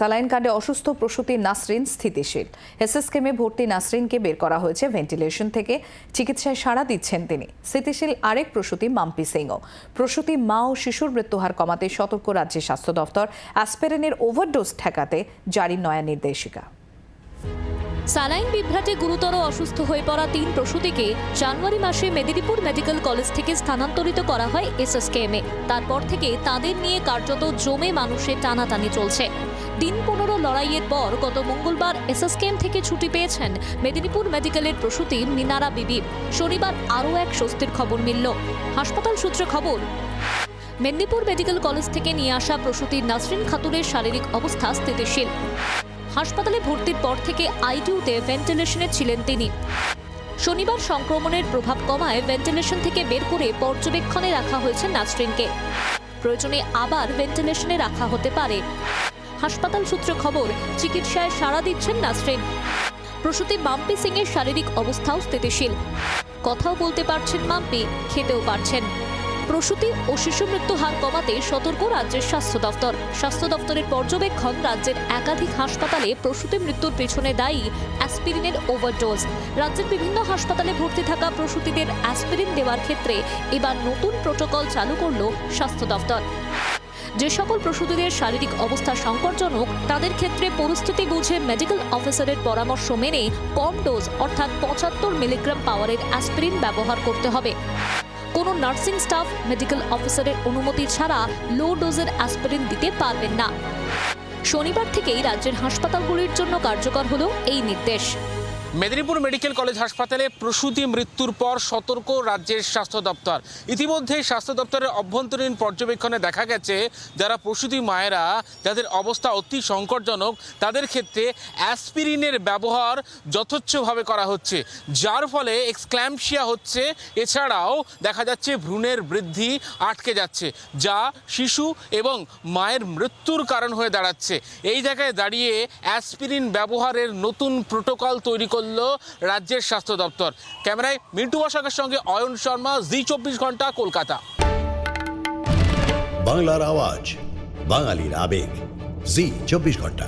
Saline কাণ্ডে অসুস্থ প্রসূতি নাসরিন স্থিতিশীল। এসএসকেমে ভর্তি নাসরিনকে বের করা হয়েছে ভেন্টিলেশন থেকে। চিকিৎসায় সাড়া দিচ্ছেন তিনি। স্থিতিশীল আরেক প্রসূতি মাম্পি সিংও। প্রসূতি মা ও শিশুর মৃত্যুহার কমাতে সতর্ক রাজ্যের স্বাস্থ্য দফতর। অ্যাসপেরেনের ওভারডোজ ঠেকাতে জারি নয়া নির্দেশিকা। সালাইন বিভ্রাটে গুরুতর অসুস্থ হয়ে পড়া তিন প্রসূতিকে জানুয়ারি মাসে মেদিনীপুর মেডিকেল কলেজ থেকে স্থানান্তরিত করা হয় এসএসকেএমে। তারপর থেকে তাদের নিয়ে কার্যত জমে মানুষের টানাটানি চলছে। দিন পনেরো লড়াইয়ের পর গত মঙ্গলবার এসএসকেএম থেকে ছুটি পেয়েছেন মেদিনীপুর মেডিকেলের প্রসূতি মিনারা বিবি। শনিবার আরও এক স্বস্তির খবর মিলল। হাসপাতাল সূত্রে খবর, মেদিনীপুর মেডিকেল কলেজ থেকে নিয়ে আসা প্রসূতি নাসরিন খাতুনের শারীরিক অবস্থা স্থিতিশীল। হাসপাতালে ভর্তির পর থেকে আইটিউতে ভেন্টিলেশনে ছিলেন তিনি। শনিবার সংক্রমণের প্রভাব কমায় ভেন্টিলেশন থেকে বের করে পর্যবেক্ষণে রাখা হয়েছে নাসরিনকে। প্রয়োজনে আবার ভেন্টিলেশনে রাখা হতে পারে। হাসপাতাল সূত্রে খবর, চিকিৎসায় সাড়া দিচ্ছেন নাসরিন। প্রসূতি মাম্পি সিং এর শারীরিক অবস্থাও স্থিতিশীল। কথাও বলতে পারছেন মাম্পি, খেতেও পারছেন। প্রসূতি ও শিশু মৃত্যু হার কমাতে সতর্ক রাজ্যের স্বাস্থ্য দফতর স্বাস্থ্য দফতরের পর্যবেক্ষণ রাজ্যের একাধিক হাসপাতালে প্রসূতি মৃত্যুর পেছনে দায়ী অ্যাসপিরিনের ওভারডোজ। রাজ্যের বিভিন্ন হাসপাতালে ভর্তি থাকা প্রসূতিদের অ্যাসপিরিন দেওয়ার ক্ষেত্রে এবার নতুন প্রোটোকল চালু করল স্বাস্থ্য দফতর যে সকল প্রসূতিদের শারীরিক অবস্থা সংকটজনক, তাদের ক্ষেত্রে পরিস্থিতি বুঝে মেডিকেল অফিসারের পরামর্শ মেনে কম ডোজ, অর্থাৎ পঁচাত্তর মিলিগ্রাম পাওয়ারের অ্যাসপিরিন ব্যবহার করতে হবে। কোনো নার্সিং স্টাফ, মেডিকেল অফিসারের অনুমতি ছাড়া লো ডোজের অ্যাসপিরিন দিতে পারবেন না। শনিবার থেকেই রাজ্যের হাসপাতালগুলির জন্য কার্যকর হল এই নির্দেশ। মেদিনীপুর মেডিকেল কলেজ হাসপাতালে প্রসূতি মৃত্যুর পর সতর্ক রাজ্যের স্বাস্থ্য দপ্তর। ইতিমধ্যে স্বাস্থ্য দপ্তরের অভ্যন্তরীণ পর্যবেক্ষণে দেখা গেছে, যারা প্রসূতি মায়েরা, যাদের অবস্থা অতি সংকটজনক, তাদের ক্ষেত্রে অ্যাসপিরিনের ব্যবহার যথেচ্ছভাবে করা হচ্ছে। যার ফলে এক্সক্ল্যাম্পসিয়া হচ্ছে, এছাড়াও দেখা যাচ্ছে ভ্রূণের বৃদ্ধি আটকে যাচ্ছে, যা শিশু এবং মায়ের মৃত্যুর কারণ হয়ে দাঁড়াচ্ছে। এই জায়গায় দাঁড়িয়ে অ্যাসপিরিন ব্যবহারের নতুন প্রোটোকল তৈরি করল রাজ্যের স্বাস্থ্য দপ্তর। ক্যামেরায় মিন্টু বসাকের সঙ্গে অয়ন শর্মা, জি চব্বিশ ঘণ্টা, কলকাতা। বাংলার আওয়াজ, বাঙালির আবেগ, জি চব্বিশ ঘণ্টা।